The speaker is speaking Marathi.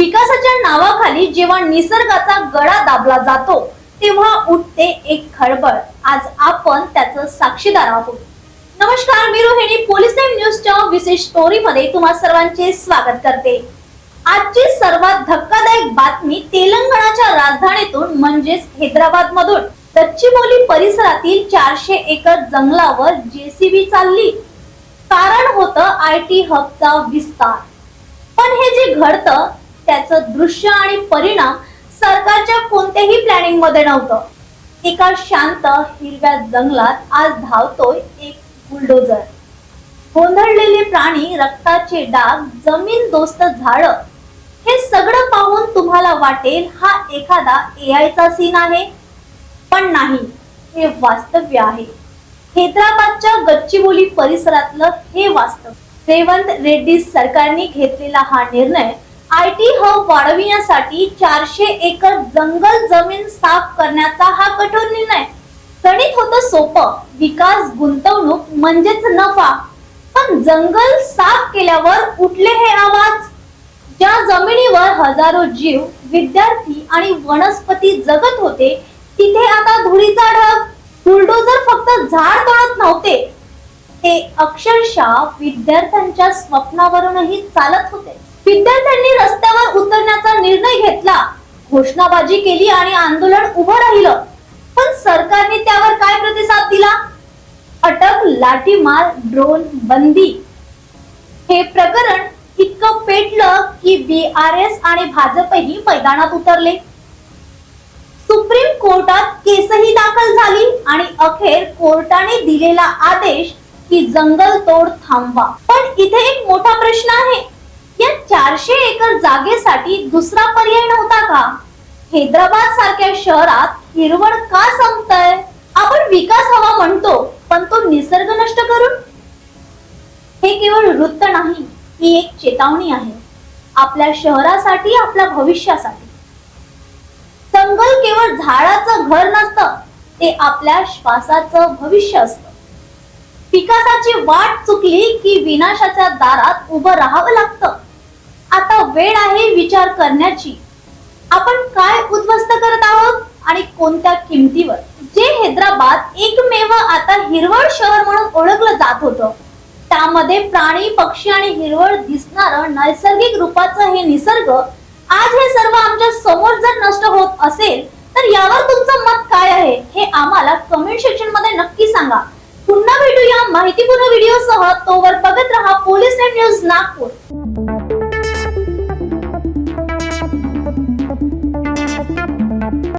नावाखाली जेव्हा निसर्गाचा गळा दाबला जातो तेव्हा उठते एक खळबळ. आज आपण त्याचं साक्षीदार आहोत. नमस्कार मी रोहिणी पोलीस टाइम न्यूजच्या विशेष स्टोरी मध्ये तुम्हा सर्वांचे स्वागत करते. आजची सर्वात धक्कादायक बातमी तेलंगणाच्या राजधानीतून म्हणजेच हैदराबाद मधून गच्चीबोली परिसरातील चारशे एकर जंगलावर जेसीबी चालली. कारण होतं आय टी हबचा विस्तार. पण हे जे घडतं त्याचं दृश्य आणि परिणाम सरकारच्या कोणत्याही प्लॅनिंगमध्ये नव्हतं. एका शांत हिरव्या जंगलात आज धावतोय एक बुलडोजर गोंधळलेले प्राणी रक्ताचे डाग जमीन दोस्त झाड हे सगळं पाहून तुम्हाला वाटेल हा एखादा एआयचा सीन आहे. पण नाही हे वास्तव्य आहे. हैदराबादच्या गच्चीबोली परिसरातलं हे वास्तव रेवंत रेड्डी सरकारने घेतलेला हा निर्णय आय टी हब वाढविण्यासाठी चारशे एकर जंगल जमीन साफ करण्याचा हा कठोर निर्णय. गणित होत सोपं. विकास गुंतवणूक म्हणजेच नफा. पण जंगल साफ केल्यावर उठले हे आवाज? ज्या जमिनीवर हजारो जीव विद्यार्थी आणि वनस्पती जगत होते तिथे आता धुळीचा ढग. बुलडोजर फक्त झाड तोडत नव्हते. ते अक्षरशः विद्यार्थ्यांच्या स्वप्नावरूनही चालत होते. विद्यार्थ्यांनी रस्त्यावर उतरण्याचा निर्णय घेतला. घोषणाबाजी केली आणि आंदोलन उभं राहिलं. पण सरकारने त्यावर काय प्रतिसाद दिला? अटक लाठीमार ड्रोन बंदी. हे प्रकरण इतकं पेटलं की बी आर एस आणि भाजपही मैदानात उतरले. सुप्रीम कोर्टात केसही दाखल झाली आणि अखेर कोर्टाने दिलेला आदेश की जंगल तोड थांबवा. पण इथे एक मोठा प्रश्न आहे. चारशे एकर जागेसाठी दुसरा पर्याय नव्हता का? हैदराबाद सारख्या शहरात हिरवळ का संपतय? आपण विकास हवा म्हणतो पण तो निसर्ग नष्ट करून? हे केवळ वृत्त नाही ही एक चेतावणी आहे. आपल्या शहरासाठी आपल्या भविष्यासाठी. जंगल केवळ झाडाचं घर नसतं ते आपल्या श्वासाचं भविष्य असतं. विकासाची वाट चुकली की विनाशाच्या दारात उभं राहावं लागतं. वेळ आहे विचार करण्याची. आपण काय उद्ध्वस्त करत आहोत आणि कोणत्या किमतीवर? जे हैदराबाद एकमेव आता हिरवळ शहर म्हणून ओळखलं जात होतं. त्यामध्ये प्राणी पक्षी आणि हिरवळ दिसणार नैसर्गिक रूपाचं हे निसर्ग आज हे सर्व आमच्यासमोर जर नष्ट होत असेल तर यावर तुमचं मत काय आहे? हे आम्हाला कमेंट सेक्शनमध्ये नक्की सांगा. पुन्हा भेटूया माहितीपूर्ण व्हिडिओ सह. तोवर बघत रहा पोलीस न्यूज नागपूर.